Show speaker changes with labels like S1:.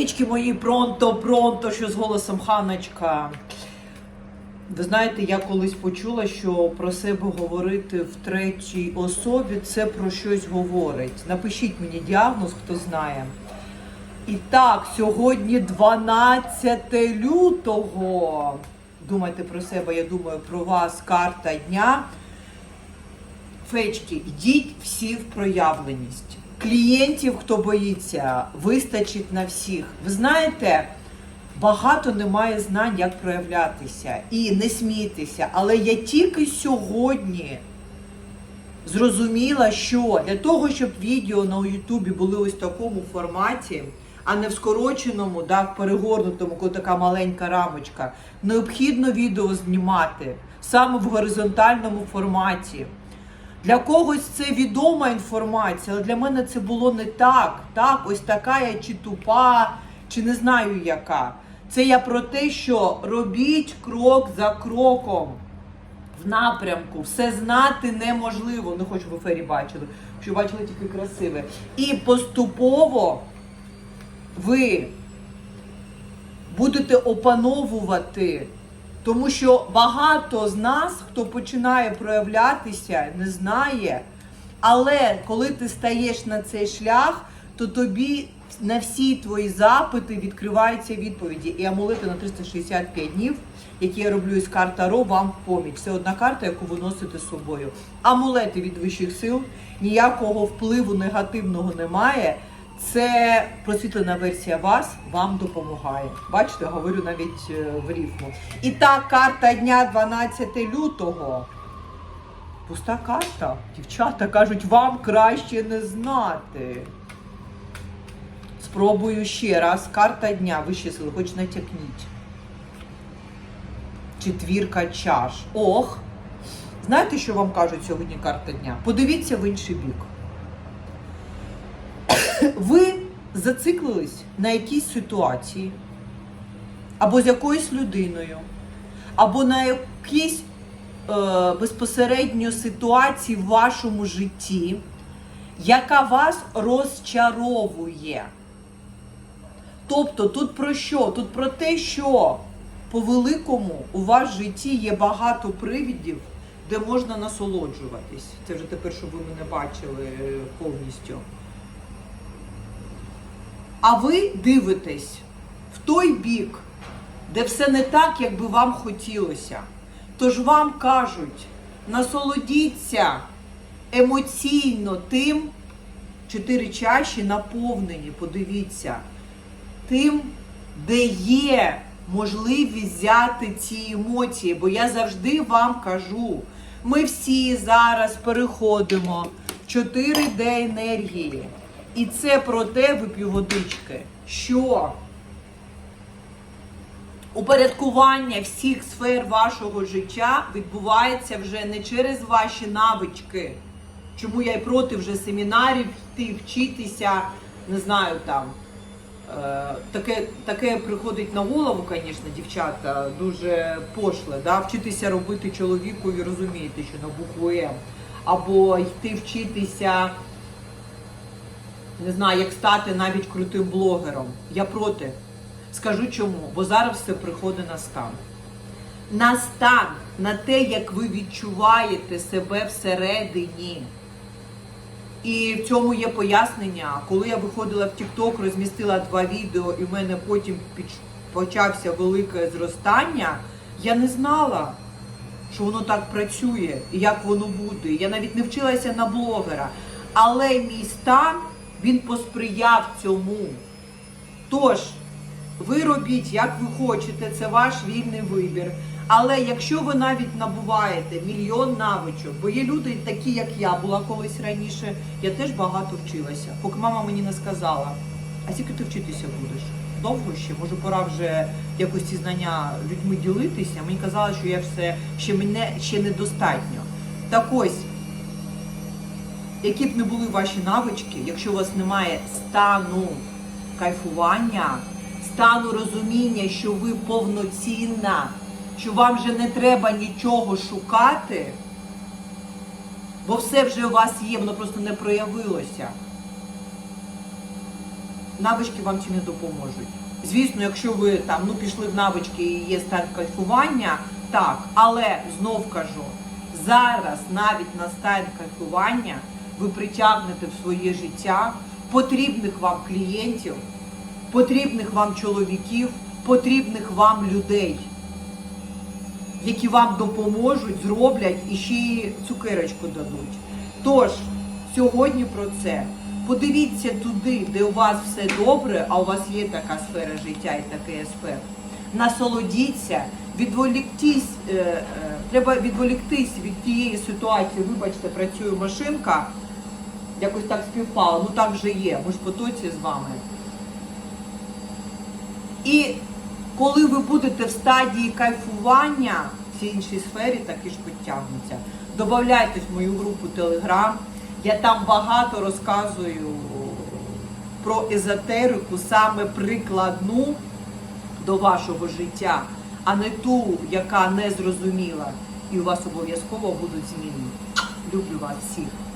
S1: Річки мої пронто, пронто, що з голосом Ханочка. Ви знаєте, я колись почула, що про себе говорити в третій особі це про щось говорить. Напишіть мені діагноз, хто знає. І так, сьогодні 12 лютого. Думайте про себе, я думаю про вас. Карта дня. Фечки, йдіть всі в проявленість. Клієнтів, хто боїться, вистачить на всіх. Ви знаєте, багато немає знань, як проявлятися. І не смійтеся. Але я тільки сьогодні зрозуміла, що для того, щоб відео на Ютубі були ось в такому форматі, а не в скороченому, да, в перегорнутому, коли така маленька рамочка, необхідно відео знімати саме в горизонтальному форматі. Для когось це відома інформація, але для мене це було не так. Так, ось така я чи тупа, чи не знаю яка. Це я про те, що робіть крок за кроком в напрямку. Все знати неможливо. Не хочу в ефері бачили, що бачили тільки красиве. І поступово ви будете опановувати. Тому що багато з нас, хто починає проявлятися, не знає. Але коли ти стаєш на цей шлях, то тобі на всі твої запити відкриваються відповіді. І амулети на 365 днів, які я роблю із карта Ро, вам в поміч. Це одна карта, яку ви носите з собою. Амулети від вищих сил, ніякого впливу негативного немає. Це просвітлена версія вас вам допомагає. Бачите, говорю навіть е, в рифму. І так, карта дня 12 лютого. Пуста карта. Дівчата кажуть, вам краще не знати. Спробую ще раз. Карта дня. Вищі сили, хоч натякніть. Четвірка чаш. Ох. Знаєте, що вам кажуть сьогодні карта дня? Подивіться в інший бік ви зациклились на якійсь ситуації, або з якоюсь людиною, або на якійсь е, безпосередньо ситуації в вашому житті, яка вас розчаровує. Тобто тут про що? Тут про те, що по великому у вас в житті є багато привідів, де можна насолоджуватись. Це вже тепер, щоб ви мене бачили е, повністю. А ви дивитесь в той бік, де все не так, як би вам хотілося. Тож вам кажуть, насолодіться емоційно тим, чотири чаші наповнені, подивіться, тим, де є можливість взяти ці емоції. Бо я завжди вам кажу, ми всі зараз переходимо в 4D енергії. І це про те, вип'ю водички, що упорядкування всіх сфер вашого життя відбувається вже не через ваші навички. Чому я й проти вже семінарів йти, вчитися, не знаю там. Е, Таке таке приходить на голову, звісно, дівчата, дуже пошле. Да? Вчитися робити чоловікові, розумієте, що на букву М. Або йти вчитися не знаю, як стати навіть крутим блогером. Я проти. Скажу чому, бо зараз все приходить на стан. На стан, на те, як ви відчуваєте себе всередині. І в цьому є пояснення. Коли я виходила в TikTok, розмістила два відео, і в мене потім почався велике зростання, я не знала, що воно так працює і як воно буде. Я навіть не вчилася на блогера. Але мій стан він посприяв цьому. Тож, ви робіть, як ви хочете, це ваш вільний вибір. Але якщо ви навіть набуваєте мільйон навичок, бо є люди такі, як я була колись раніше, я теж багато вчилася, поки мама мені не сказала, а скільки ти вчитися будеш? Довго ще, може, пора вже якось ці знання людьми ділитися. Мені казали, що я все ще мене ще недостатньо. Так ось які б не були ваші навички, якщо у вас немає стану кайфування, стану розуміння, що ви повноцінна, що вам вже не треба нічого шукати, бо все вже у вас є, воно просто не проявилося. навички вам ці не допоможуть. Звісно, якщо ви там ну пішли в навички і є стан кайфування, так, але знов кажу, зараз навіть на стан кайфування ви притягнете в своє життя потрібних вам клієнтів, потрібних вам чоловіків, потрібних вам людей, які вам допоможуть, зроблять і ще й цукерочку дадуть. Тож, сьогодні про це. Подивіться туди, де у вас все добре, а у вас є така сфера життя і такий аспект. Насолодіться, відволіктись, е, е, треба відволіктись від тієї ситуації. Вибачте, працює машинка, якось так співпало, ну так вже є, ми ж в потоці з вами. І коли ви будете в стадії кайфування, всі інші сфері таки ж підтягнуться. Добавляйтесь в мою групу Telegram. Я там багато розказую про езотерику, саме прикладну до вашого життя, а не ту, яка не зрозуміла. І у вас обов'язково будуть зміни. Люблю вас всіх.